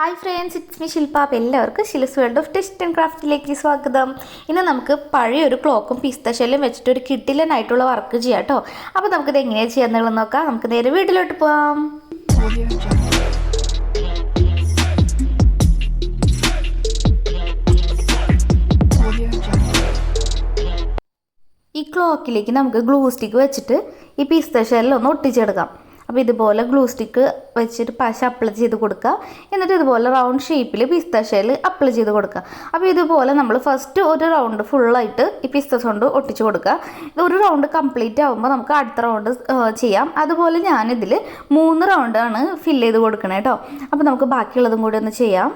Hi friends it's me Shilpa അപ്പം എല്ലാവർക്കും Shilas world of taste and ക്രാഫ്റ്റിലേക്ക് സ്വാഗതം. ഇന്ന് നമുക്ക് പഴയ ഒരു ക്ലോക്കും പിസ്തശല്യം വെച്ചിട്ട് ഒരു കിട്ടിലനായിട്ടുള്ള വർക്ക് ചെയ്യാം കേട്ടോ അപ്പോൾ നമുക്കിത് എങ്ങനെയാണ് ചെയ്യാന്നുള്ളത് നോക്കാം. നമുക്ക് നേരെ വീട്ടിലോട്ട് പോവാം. ഈ ക്ലോക്കിലേക്ക് നമുക്ക് ഗ്ലൂ സ്റ്റിക്ക് വെച്ചിട്ട് ഈ പിസ്ത ഷെല്ലിൽ ഒന്ന് ഒട്ടിച്ചെടുക്കാം. അപ്പോൾ ഇതുപോലെ ഗ്ലൂ സ്റ്റിക്ക് വെച്ചിട്ട് പശ അപ്ലൈ ചെയ്ത് കൊടുക്കുക. എന്നിട്ട് ഇതുപോലെ റൗണ്ട് ഷേപ്പിൽ പിസ്ത ഷേൽ അപ്ലൈ ചെയ്ത് കൊടുക്കുക. അപ്പോൾ ഇതുപോലെ നമ്മൾ ഫസ്റ്റ് ഒരു റൗണ്ട് ഫുള്ളായിട്ട് ഈ പിസ്ത കൊണ്ട് ഒട്ടിച്ച് കൊടുക്കുക. ഇത് ഒരു റൗണ്ട് കംപ്ലീറ്റ് ആകുമ്പോൾ നമുക്ക് അടുത്ത റൗണ്ട് ചെയ്യാം. അതുപോലെ ഞാനിതിൽ മൂന്ന് റൗണ്ടാണ് ഫില്ല് ചെയ്ത് കൊടുക്കണേ കേട്ടോ അപ്പോൾ നമുക്ക് ബാക്കിയുള്ളതും കൂടി ഒന്ന് ചെയ്യാം.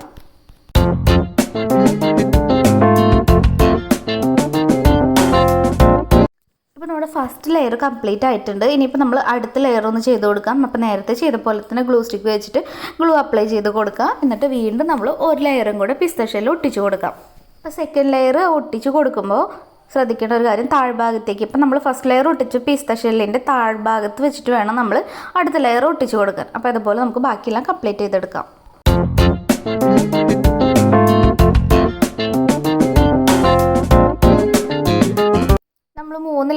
നമ്മുടെ ഫസ്റ്റ് ലെയർ കംപ്ലീറ്റ് ആയിട്ടുണ്ട്. ഇനിയിപ്പോൾ നമ്മൾ അടുത്ത ലെയർ ഒന്ന് ചെയ്ത് കൊടുക്കാം. അപ്പോൾ നേരത്തെ ചെയ്ത പോലെ തന്നെ ഗ്ലൂ സ്റ്റിക്ക് വെച്ചിട്ട് ഗ്ലൂ അപ്ലൈ ചെയ്ത് കൊടുക്കുക എന്നിട്ട് വീണ്ടും നമ്മൾ ഒരു ലെയറും കൂടെ പിസ്തഷയിൽ ഒട്ടിച്ച് കൊടുക്കാം. അപ്പോൾ സെക്കൻഡ് ലെയർ ഒട്ടിച്ച് കൊടുക്കുമ്പോൾ ശ്രദ്ധിക്കേണ്ട ഒരു കാര്യം താഴ്ഭാഗത്തേക്ക്. ഇപ്പം നമ്മൾ ഫസ്റ്റ് ലെയർ ഒട്ടിച്ച് പിസ്ത ഷെല്ലിന്റെ താഴ്ഭാഗത്ത് വെച്ചിട്ട് വേണം നമ്മൾ അടുത്ത ലെയർ ഒട്ടിച്ച് കൊടുക്കാൻ. അപ്പോൾ അതുപോലെ നമുക്ക് ബാക്കിയെല്ലാം കംപ്ലീറ്റ് ചെയ്തെടുക്കാം.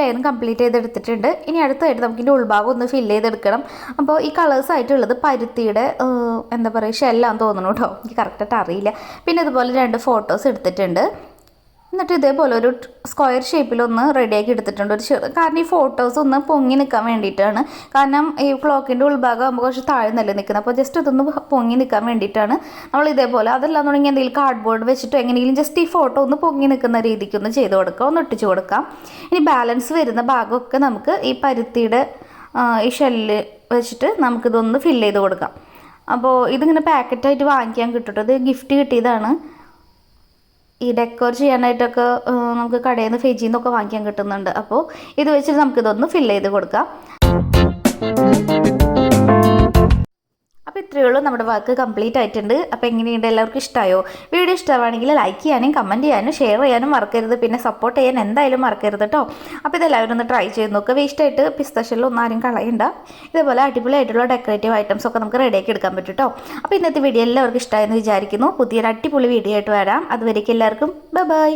ലെയറും കംപ്ലീറ്റ് ചെയ്തെടുത്തിട്ടുണ്ട്. ഇനി അടുത്തായിട്ട് നമുക്ക് ഇതിന്റെ ഉൾഭാഗം ഒന്ന് ഫില്ല് ചെയ്തെടുക്കണം. അപ്പോൾ ഈ കളേഴ്സ് ആയിട്ടുള്ളത് പരുത്തിയുടെ എന്താ പറയുക ഷെല്ലാന്ന് തോന്നുന്നു കേട്ടോ. എനിക്ക് കറക്റ്റായിട്ട് അറിയില്ല. പിന്നെ അതുപോലെ രണ്ട് ഫോട്ടോസ് എടുത്തിട്ടുണ്ട്. എന്നിട്ട് ഇതേപോലെ ഒരു സ്ക്വയർ ഷേപ്പിലൊന്ന് റെഡിയാക്കി എടുത്തിട്ടുണ്ട്. ഒരു ചെറു കാരണം ഈ ഫോട്ടോസ് ഒന്ന് പൊങ്ങി നിൽക്കാൻ വേണ്ടിയിട്ടാണ്. കാരണം ഈ ക്ലോക്കിന്റെ ഉൾഭാഗം ആകുമ്പോൾ കുറച്ച് താഴ്ന്നല്ലേ നിൽക്കുന്നത് അപ്പോൾ ജസ്റ്റ് ഇതൊന്ന് പൊങ്ങി നിൽക്കാൻ വേണ്ടിയിട്ടാണ് നമ്മൾ ഇതേപോലെ അതല്ലാന്നുണ്ടെങ്കിൽ എന്തെങ്കിലും കാർഡ്ബോർഡ് വെച്ചിട്ടോ എങ്ങനെയെങ്കിലും ജസ്റ്റ് ഈ ഫോട്ടോ ഒന്ന് പൊങ്ങി നിൽക്കുന്ന രീതിക്ക് ഒന്ന് ചെയ്ത് കൊടുക്കാം. ഒന്ന് ഒട്ടിച്ചു കൊടുക്കാം. ഇനി ബാലൻസ് വരുന്ന ഭാഗമൊക്കെ നമുക്ക് ഈ പരുത്തിയുടെ ഈ ഷെല്ല് വെച്ചിട്ട് നമുക്കിതൊന്ന് ഫില്ല് ചെയ്ത് കൊടുക്കാം. അപ്പോൾ ഇതിങ്ങനെ പാക്കറ്റായിട്ട് വാങ്ങിക്കാൻ കിട്ടും. ഇത് ഗിഫ്റ്റ് കിട്ടിയതാണ്. ഈ ഡെക്കോർ ചെയ്യാനായിട്ടൊക്കെ നമുക്ക് കടയിൽ നിന്ന് ഫെജിയിൽ നിന്നൊക്കെ വാങ്ങിക്കാൻ കിട്ടുന്നുണ്ട്. അപ്പോൾ ഇത് വെച്ചിട്ട് നമുക്കിതൊന്ന് ഫില്ല് ചെയ്ത് കൊടുക്കാം. അപ്പോൾ ഇത്രയേ ഉള്ളൂ. നമ്മുടെ വർക്ക് കംപ്ലീറ്റ് ആയിട്ടുണ്ട്. അപ്പോൾ എങ്ങനെയുണ്ട്? എല്ലാവർക്കും ഇഷ്ടമായോ വീഡിയോ ഇഷ്ടമാണെങ്കിൽ ലൈക്ക് ചെയ്യാനും കമന്റ് ചെയ്യാനും ഷെയർ ചെയ്യാനും മറക്കരുത്. പിന്നെ സപ്പോർട്ട് ചെയ്യാൻ എന്തായാലും മറക്കരുത് കേട്ടോ അപ്പോൾ ഇതെല്ലാവരും ഒന്ന് ട്രൈ ചെയ്ത് നോക്കുക വേസ്റ്റായിട്ട് പിസ്തശലൊന്നും ആരും കളയണ്ട. ഇതേപോലെ അടിപൊളിയായിട്ടുള്ള ഡെക്കറേറ്റീവ് ഐറ്റംസ് ഒക്കെ നമുക്ക് റെഡിയാക്കി എടുക്കാൻ പറ്റും കേട്ടോ അപ്പോൾ ഇന്നത്തെ വീഡിയോ എല്ലാവർക്കും ഇഷ്ടമായെന്ന് വിചാരിക്കുന്നു. പുതിയൊരു അടിപൊളി വീഡിയോ ആയിട്ട് വരാം. അതുവരേക്കും എല്ലാവർക്കും ബൈ ബൈ